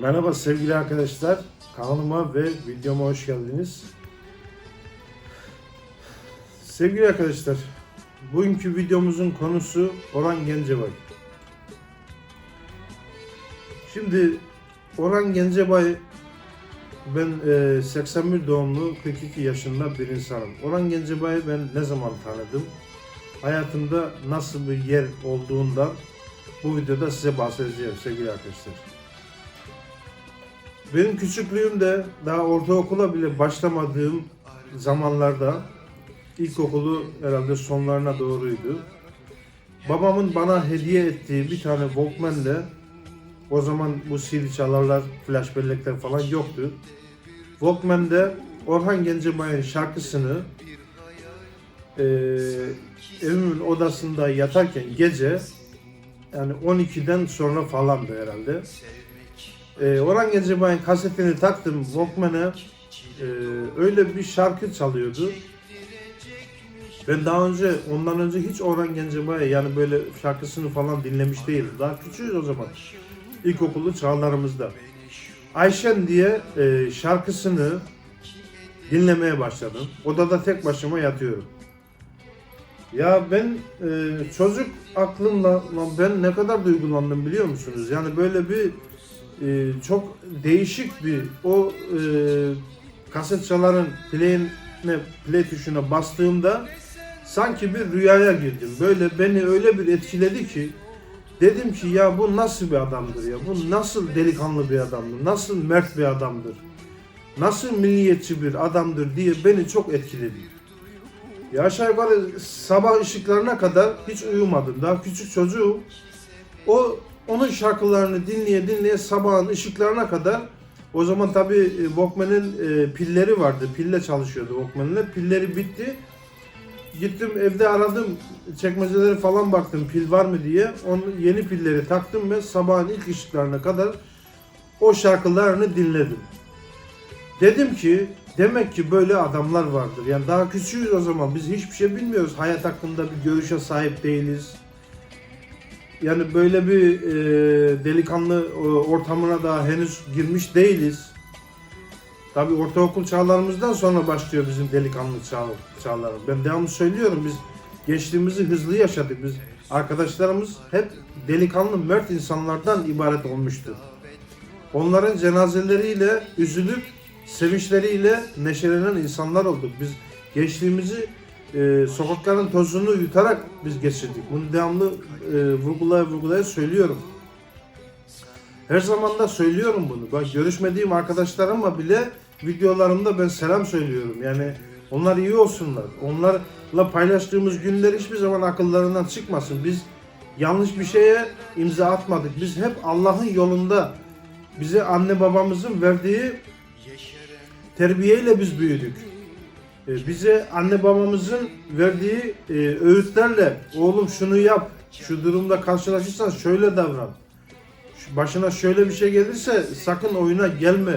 Merhaba sevgili arkadaşlar. Kanalıma ve videoma hoş geldiniz. Sevgili arkadaşlar, bugünkü videomuzun konusu Orhan Gencebay. Şimdi Orhan Gencebay ben e, 81 doğumlu 42 yaşında bir insanım. Orhan Gencebay'ı ben ne zaman tanıdım? Hayatımda nasıl bir yer olduğundan bu videoda size bahsedeceğim sevgili arkadaşlar. Benim küçüklüğümde daha ortaokula bile başlamadığım zamanlarda ilkokulu herhalde sonlarına doğruydu. Babamın bana hediye ettiği bir tane Walkman'le o zaman bu CD çalarlar, flash bellekler falan yoktu. Walkman'de Orhan Gencebay'ın şarkısını eee evimin odasında yatarken gece yani 12'den sonra falandı herhalde. Ee, Orhan Gencebay'ın kasetini taktım Walkman'e. Ee, öyle bir şarkı çalıyordu. Ben daha önce, ondan önce hiç Orhan Gencebay'ı yani böyle şarkısını falan dinlemiş değildim. Daha küçüğüz o zaman. İlkokulu çağlarımızda. Ayşen diye e, şarkısını dinlemeye başladım. Odada tek başıma yatıyorum. Ya ben e, çocuk aklımla lan ben ne kadar duygulandım biliyor musunuz? Yani böyle bir e, çok değişik bir o e, kaset çaların play'ine play tuşuna bastığımda sanki bir rüyaya girdim. Böyle beni öyle bir etkiledi ki dedim ki ya bu nasıl bir adamdır ya? Bu nasıl delikanlı bir adamdır? Nasıl mert bir adamdır? Nasıl milliyetçi bir adamdır diye beni çok etkiledi. Ya aşağı yukarı sabah ışıklarına kadar hiç uyumadım. Daha küçük çocuğum. O onun şarkılarını dinleye dinleye sabahın ışıklarına kadar o zaman tabi Walkman'in e, pilleri vardı. Pille çalışıyordu Walkman'le. Pilleri bitti. Gittim evde aradım. Çekmeceleri falan baktım pil var mı diye. Onun yeni pilleri taktım ve sabahın ilk ışıklarına kadar o şarkılarını dinledim. Dedim ki demek ki böyle adamlar vardır. Yani daha küçüğüz o zaman. Biz hiçbir şey bilmiyoruz. Hayat hakkında bir görüşe sahip değiliz. Yani böyle bir e, delikanlı e, ortamına da henüz girmiş değiliz. Tabii ortaokul çağlarımızdan sonra başlıyor bizim delikanlı çağ, çağları. Ben devamlı söylüyorum biz gençliğimizi hızlı yaşadık. Biz arkadaşlarımız hep delikanlı mert insanlardan ibaret olmuştu. Onların cenazeleriyle üzülüp sevinçleriyle neşelenen insanlar olduk. Biz gençliğimizi e, sokakların tozunu yutarak biz geçirdik. Bunu devamlı e, vurgulaya vurgulaya söylüyorum. Her zaman da söylüyorum bunu. Bak görüşmediğim arkadaşlarıma bile videolarımda ben selam söylüyorum. Yani onlar iyi olsunlar. Onlarla paylaştığımız günler hiçbir zaman akıllarından çıkmasın. Biz yanlış bir şeye imza atmadık. Biz hep Allah'ın yolunda bize anne babamızın verdiği terbiyeyle biz büyüdük. E, bize anne babamızın verdiği e, öğütlerle oğlum şunu yap, şu durumda karşılaşırsan şöyle davran. Başına şöyle bir şey gelirse sakın oyuna gelme.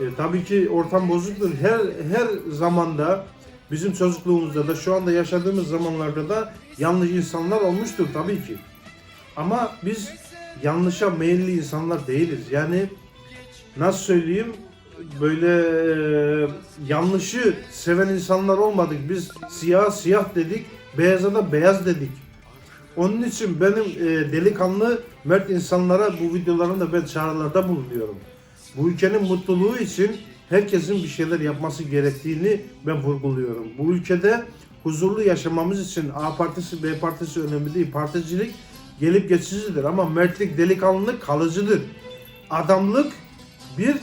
E, tabii ki ortam bozuktur. Her her zamanda bizim çocukluğumuzda da şu anda yaşadığımız zamanlarda da yanlış insanlar olmuştur tabii ki. Ama biz yanlışa meyilli insanlar değiliz. Yani nasıl söyleyeyim böyle e, yanlışı seven insanlar olmadık. Biz siyah siyah dedik, beyaza da beyaz dedik. Onun için benim e, delikanlı mert insanlara bu videolarımda ben çağrılarda bulunuyorum. Bu ülkenin mutluluğu için herkesin bir şeyler yapması gerektiğini ben vurguluyorum. Bu ülkede huzurlu yaşamamız için A partisi B partisi önemli değil. Particilik gelip geçicidir ama mertlik, delikanlılık kalıcıdır. Adamlık bir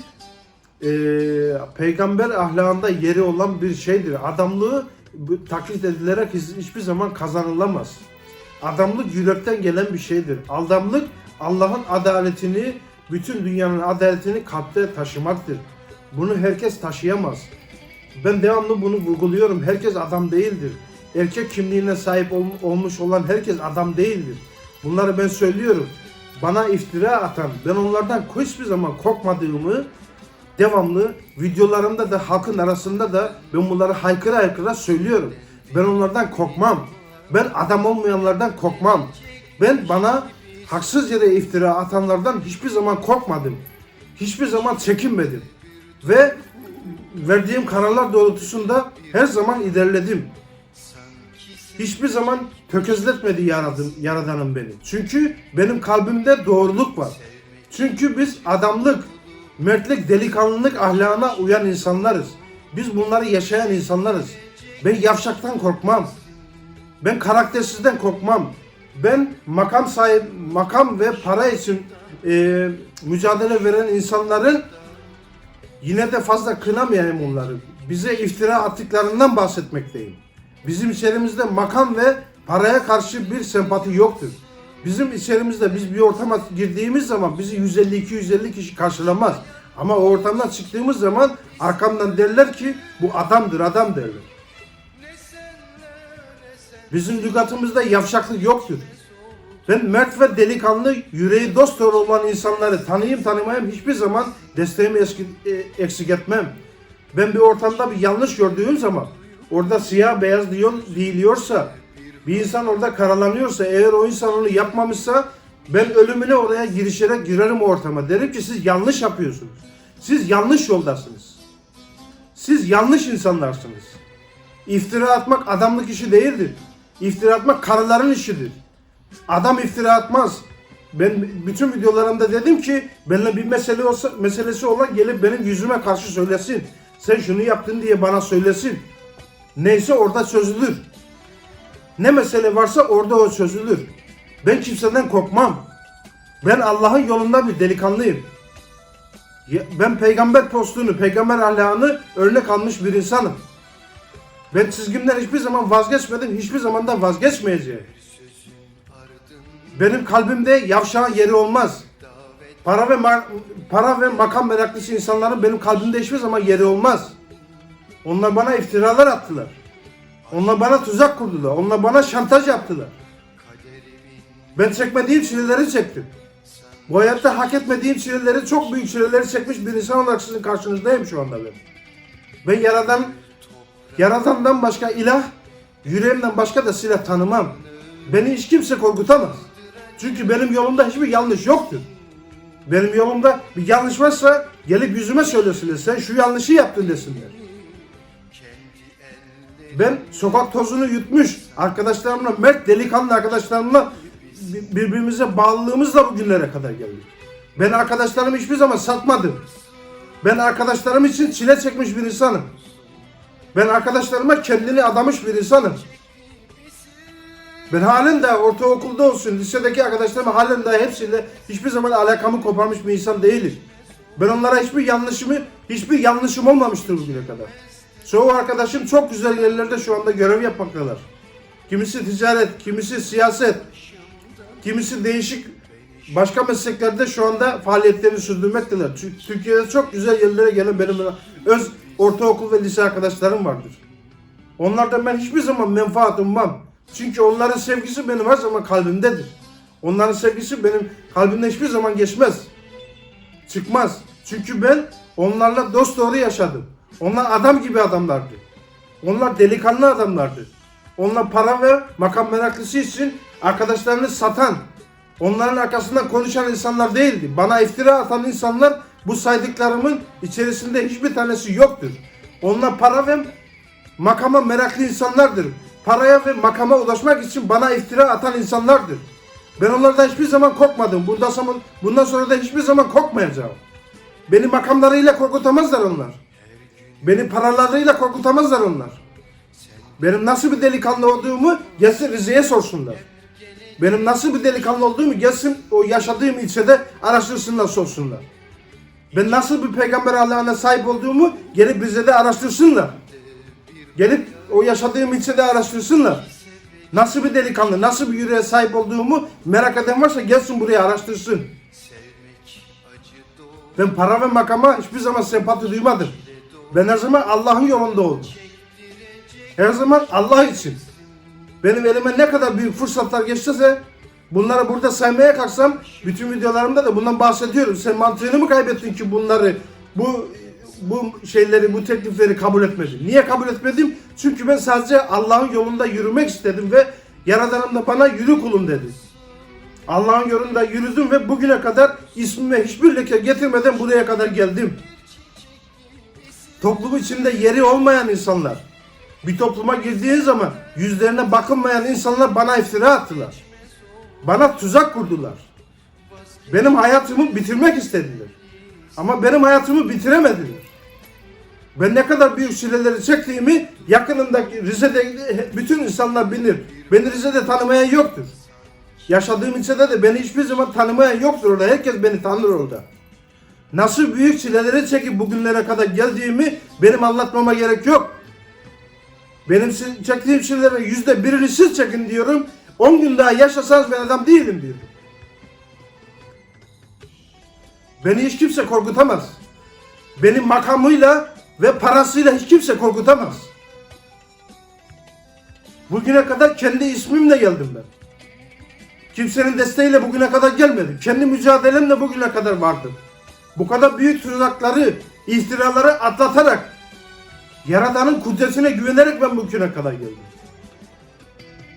e, peygamber ahlakında yeri olan bir şeydir. Adamlığı taklit edilerek hiç- hiçbir zaman kazanılamaz. Adamlık yürekten gelen bir şeydir. Adamlık Allah'ın adaletini, bütün dünyanın adaletini kalpte taşımaktır. Bunu herkes taşıyamaz. Ben devamlı bunu vurguluyorum. Herkes adam değildir. Erkek kimliğine sahip ol- olmuş olan herkes adam değildir. Bunları ben söylüyorum. Bana iftira atan, ben onlardan hiçbir zaman korkmadığımı devamlı videolarımda da halkın arasında da ben bunları haykıra haykıra söylüyorum. Ben onlardan korkmam. Ben adam olmayanlardan korkmam. Ben bana haksız yere iftira atanlardan hiçbir zaman korkmadım. hiçbir zaman çekinmedim. Ve verdiğim kararlar doğrultusunda her zaman ilerledim. Hiçbir zaman tökezletmedi yaradım, yaradanım beni. Çünkü benim kalbimde doğruluk var. Çünkü biz adamlık, mertlik, delikanlılık ahlakına uyan insanlarız. Biz bunları yaşayan insanlarız. Ben yavşaktan korkmam. Ben karaktersizden korkmam. Ben makam sahip, makam ve para için e, mücadele veren insanların yine de fazla kınamayayım onları. Bize iftira attıklarından bahsetmekteyim. Bizim içerimizde makam ve paraya karşı bir sempati yoktur. Bizim içerimizde biz bir ortama girdiğimiz zaman bizi 150-250 kişi karşılamaz. Ama o ortamdan çıktığımız zaman arkamdan derler ki bu adamdır adam derler. Bizim lügatımızda yavşaklık yoktur. Ben mert ve delikanlı, yüreği dost doğru olan insanları tanıyayım tanımayayım hiçbir zaman desteğimi eski, e, eksik etmem. Ben bir ortamda bir yanlış gördüğüm zaman orada siyah beyaz diyor, değiliyorsa bir insan orada karalanıyorsa eğer o insan onu yapmamışsa ben ölümüne oraya girişerek girerim ortama. Derim ki siz yanlış yapıyorsunuz. Siz yanlış yoldasınız. Siz yanlış insanlarsınız. İftira atmak adamlık işi değildir. İftira atmak karıların işidir. Adam iftira atmaz. Ben bütün videolarımda dedim ki benimle bir mesele olsa meselesi olan gelip benim yüzüme karşı söylesin. Sen şunu yaptın diye bana söylesin. Neyse orada çözülür. Ne mesele varsa orada o çözülür. Ben kimseden korkmam. Ben Allah'ın yolunda bir delikanlıyım. Ben peygamber postunu, peygamber ahlakını örnek almış bir insanım. Ben çizgimden hiçbir zaman vazgeçmedim, hiçbir zaman da vazgeçmeyeceğim. Benim kalbimde yavşağın yeri olmaz. Para ve para ve makam meraklısı insanların benim kalbimde hiçbir zaman yeri olmaz. Onlar bana iftiralar attılar. Onlar bana tuzak kurdular. Onlar bana şantaj yaptılar. Ben çekmediğim çileleri çektim. Bu hayatta hak etmediğim çileleri, çok büyük çileleri çekmiş bir insan olarak sizin karşınızdayım şu anda ben. Ben yaradan, yaradandan başka ilah, yüreğimden başka da silah tanımam. Beni hiç kimse korkutamaz. Çünkü benim yolumda hiçbir yanlış yoktur. Benim yolumda bir yanlış varsa gelip yüzüme söylesinler. Sen şu yanlışı yaptın desinler. Ben sokak tozunu yutmuş arkadaşlarımla, mert delikanlı arkadaşlarımla bi- birbirimize bağlılığımızla bugünlere kadar geldik. Ben arkadaşlarımı hiçbir zaman satmadım. Ben arkadaşlarım için çile çekmiş bir insanım. Ben arkadaşlarıma kendini adamış bir insanım. Ben halen de ortaokulda olsun, lisedeki arkadaşlarım halen de hepsiyle hiçbir zaman alakamı koparmış bir insan değilim. Ben onlara hiçbir yanlışımı, hiçbir yanlışım olmamıştır bugüne kadar. Çoğu arkadaşım çok güzel yerlerde şu anda görev yapmaktalar. Kimisi ticaret, kimisi siyaset, kimisi değişik başka mesleklerde şu anda faaliyetlerini sürdürmekteler. Tü- Türkiye'de çok güzel yerlere gelen benim öz ortaokul ve lise arkadaşlarım vardır. Onlardan ben hiçbir zaman menfaat ummam. Çünkü onların sevgisi benim her zaman kalbimdedir. Onların sevgisi benim kalbimde hiçbir zaman geçmez. Çıkmaz. Çünkü ben onlarla dost doğru yaşadım. Onlar adam gibi adamlardı. Onlar delikanlı adamlardı. Onlar para ve makam meraklısı için arkadaşlarını satan, onların arkasından konuşan insanlar değildi. Bana iftira atan insanlar bu saydıklarımın içerisinde hiçbir tanesi yoktur. Onlar para ve makama meraklı insanlardır. Paraya ve makama ulaşmak için bana iftira atan insanlardır. Ben onlardan hiçbir zaman korkmadım. Bundan sonra, bundan sonra da hiçbir zaman korkmayacağım. Beni makamlarıyla korkutamazlar onlar. Beni paralarıyla korkutamazlar onlar. Benim nasıl bir delikanlı olduğumu gelsin Rize'ye sorsunlar. Benim nasıl bir delikanlı olduğumu gelsin o yaşadığım ilçede araştırsınlar sorsunlar. Ben nasıl bir peygamber Allah'ına sahip olduğumu gelip Rize'de araştırsınlar. Gelip o yaşadığım ilçede araştırsınlar. Nasıl bir delikanlı, nasıl bir yüreğe sahip olduğumu merak eden varsa gelsin buraya araştırsın. Ben para ve makama hiçbir zaman sempati duymadım. Ben her zaman Allah'ın yolunda oldum. Her zaman Allah için. Benim elime ne kadar büyük fırsatlar geçtiyse bunları burada saymaya kalksam bütün videolarımda da bundan bahsediyorum. Sen mantığını mı kaybettin ki bunları bu bu şeyleri, bu teklifleri kabul etmedin? Niye kabul etmedim? Çünkü ben sadece Allah'ın yolunda yürümek istedim ve Yaradanım da bana yürü kulum dedi. Allah'ın yolunda yürüdüm ve bugüne kadar ismime hiçbir leke getirmeden buraya kadar geldim. Toplum içinde yeri olmayan insanlar. Bir topluma girdiğin zaman yüzlerine bakılmayan insanlar bana iftira attılar. Bana tuzak kurdular. Benim hayatımı bitirmek istediler. Ama benim hayatımı bitiremediler. Ben ne kadar büyük çileleri çektiğimi yakınımdaki Rize'de bütün insanlar bilir. Beni Rize'de tanımayan yoktur. Yaşadığım ilçede de beni hiçbir zaman tanımayan yoktur orada. Herkes beni tanır orada. Nasıl büyük çileleri çekip bugünlere kadar geldiğimi benim anlatmama gerek yok. Benim çektiğim çilelerin yüzde birini siz çekin diyorum. 10 gün daha yaşasanız ben adam değilim diyorum. Beni hiç kimse korkutamaz. Benim makamıyla ve parasıyla hiç kimse korkutamaz. Bugüne kadar kendi ismimle geldim ben. Kimsenin desteğiyle bugüne kadar gelmedim. Kendi mücadelemle bugüne kadar vardım. Bu kadar büyük tuzakları, iftiraları atlatarak, Yaradan'ın kudretine güvenerek ben bugüne kadar geldim.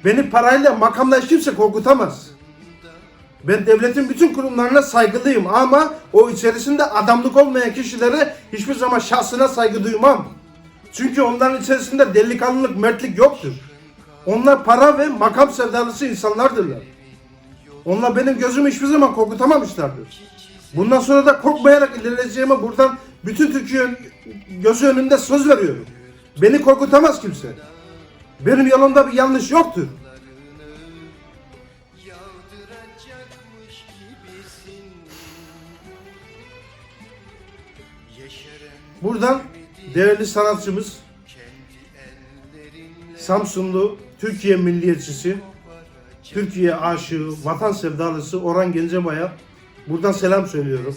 Beni parayla, makamla hiç kimse korkutamaz. Ben devletin bütün kurumlarına saygılıyım ama o içerisinde adamlık olmayan kişilere hiçbir zaman şahsına saygı duymam. Çünkü onların içerisinde delikanlılık, mertlik yoktur. Onlar para ve makam sevdalısı insanlardırlar. Onlar benim gözümü hiçbir zaman korkutamamışlardır. Bundan sonra da korkmayarak ilerleyeceğime buradan bütün Türkiye gözü önünde söz veriyorum. Beni korkutamaz kimse. Benim yolumda bir yanlış yoktur. Buradan değerli sanatçımız Samsunlu Türkiye milliyetçisi, Türkiye aşığı, vatan sevdalısı Orhan Gencebay'a buradan selam söylüyorum.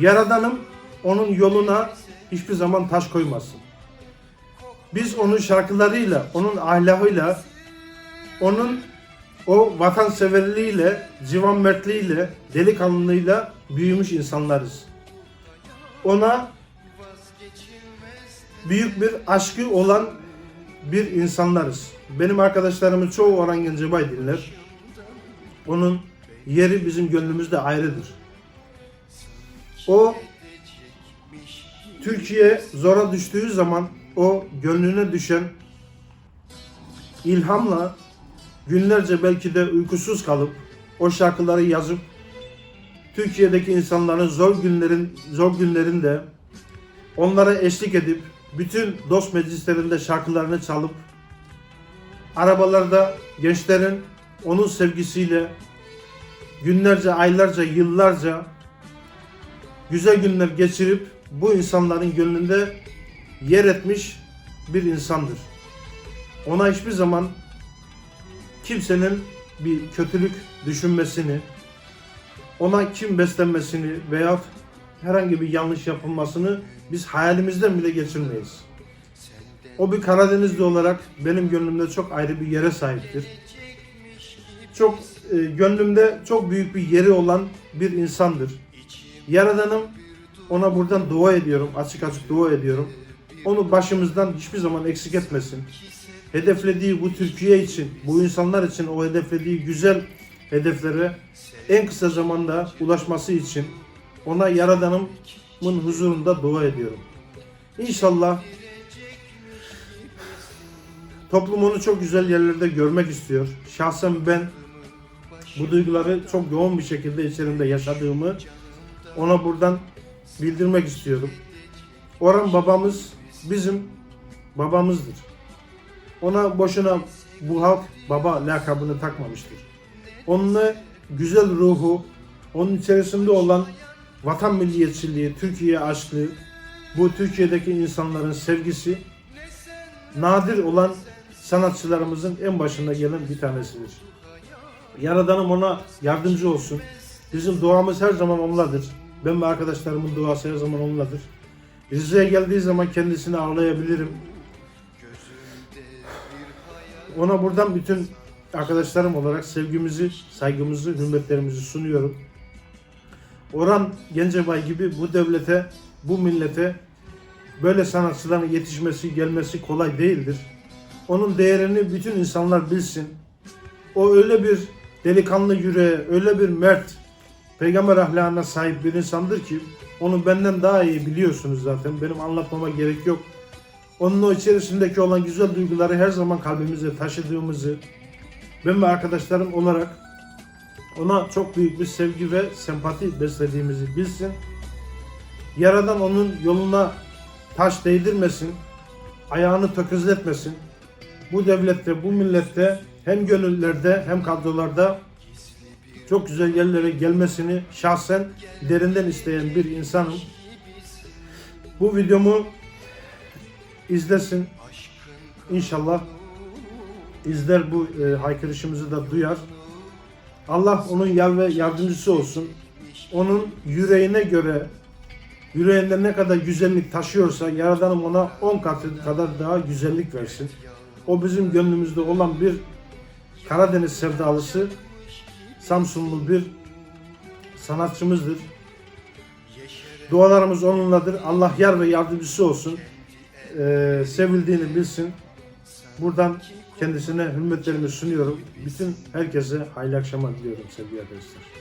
Yaradanım onun yoluna hiçbir zaman taş koymasın. Biz onun şarkılarıyla, onun ahlakıyla, onun o vatanseverliğiyle, civan mertliğiyle, delikanlılığıyla büyümüş insanlarız. Ona büyük bir aşkı olan bir insanlarız. Benim arkadaşlarımın çoğu Orhan Gencebay dinler. Onun yeri bizim gönlümüzde ayrıdır. O Türkiye zora düştüğü zaman o gönlüne düşen ilhamla günlerce belki de uykusuz kalıp o şarkıları yazıp Türkiye'deki insanların zor günlerin zor günlerinde onlara eşlik edip bütün dost meclislerinde şarkılarını çalıp arabalarda gençlerin onun sevgisiyle günlerce, aylarca, yıllarca güzel günler geçirip bu insanların gönlünde yer etmiş bir insandır. Ona hiçbir zaman kimsenin bir kötülük düşünmesini, ona kim beslenmesini veya herhangi bir yanlış yapılmasını biz hayalimizden bile geçirmeyiz. O bir Karadenizli olarak benim gönlümde çok ayrı bir yere sahiptir. Çok e, gönlümde çok büyük bir yeri olan bir insandır. Yaradanım ona buradan dua ediyorum, açık açık dua ediyorum. Onu başımızdan hiçbir zaman eksik etmesin. Hedeflediği bu Türkiye için, bu insanlar için o hedeflediği güzel hedeflere en kısa zamanda ulaşması için ona Yaradanımın huzurunda dua ediyorum. İnşallah toplum onu çok güzel yerlerde görmek istiyor. Şahsen ben bu duyguları çok yoğun bir şekilde içerimde yaşadığımı ona buradan bildirmek istiyorum. Orhan babamız bizim babamızdır. Ona boşuna bu halk baba lakabını takmamıştır. Onunla güzel ruhu, onun içerisinde olan vatan milliyetçiliği, Türkiye aşkı, bu Türkiye'deki insanların sevgisi nadir olan sanatçılarımızın en başında gelen bir tanesidir. Yaradanım ona yardımcı olsun. Bizim duamız her zaman onladır. Ben ve arkadaşlarımın duası her zaman onladır. Rize'ye geldiği zaman kendisini ağlayabilirim. Ona buradan bütün arkadaşlarım olarak sevgimizi, saygımızı, hürmetlerimizi sunuyorum. Orhan Gencebay gibi bu devlete, bu millete böyle sanatçıların yetişmesi, gelmesi kolay değildir. Onun değerini bütün insanlar bilsin. O öyle bir delikanlı yüreğe, öyle bir mert, peygamber ahlakına sahip bir insandır ki onu benden daha iyi biliyorsunuz zaten. Benim anlatmama gerek yok. Onun o içerisindeki olan güzel duyguları her zaman kalbimize taşıdığımızı ben ve arkadaşlarım olarak ona çok büyük bir sevgi ve sempati beslediğimizi bilsin. Yaradan onun yoluna taş değdirmesin, ayağını tökezletmesin. Bu devlette, bu millette hem gönüllerde hem kadrolarda çok güzel yerlere gelmesini şahsen derinden isteyen bir insanım. Bu videomu izlesin. İnşallah izler bu e, haykırışımızı da duyar. Allah onun yar ve yardımcısı olsun. Onun yüreğine göre yüreğinde ne kadar güzellik taşıyorsa Yaradanım ona 10 katı kadar daha güzellik versin. O bizim gönlümüzde olan bir Karadeniz sevdalısı Samsunlu bir sanatçımızdır. Dualarımız onunladır. Allah yar ve yardımcısı olsun. Ee, sevildiğini bilsin. Buradan kendisine hürmetlerimi sunuyorum. Bütün herkese hayırlı akşamlar diliyorum sevgili arkadaşlar.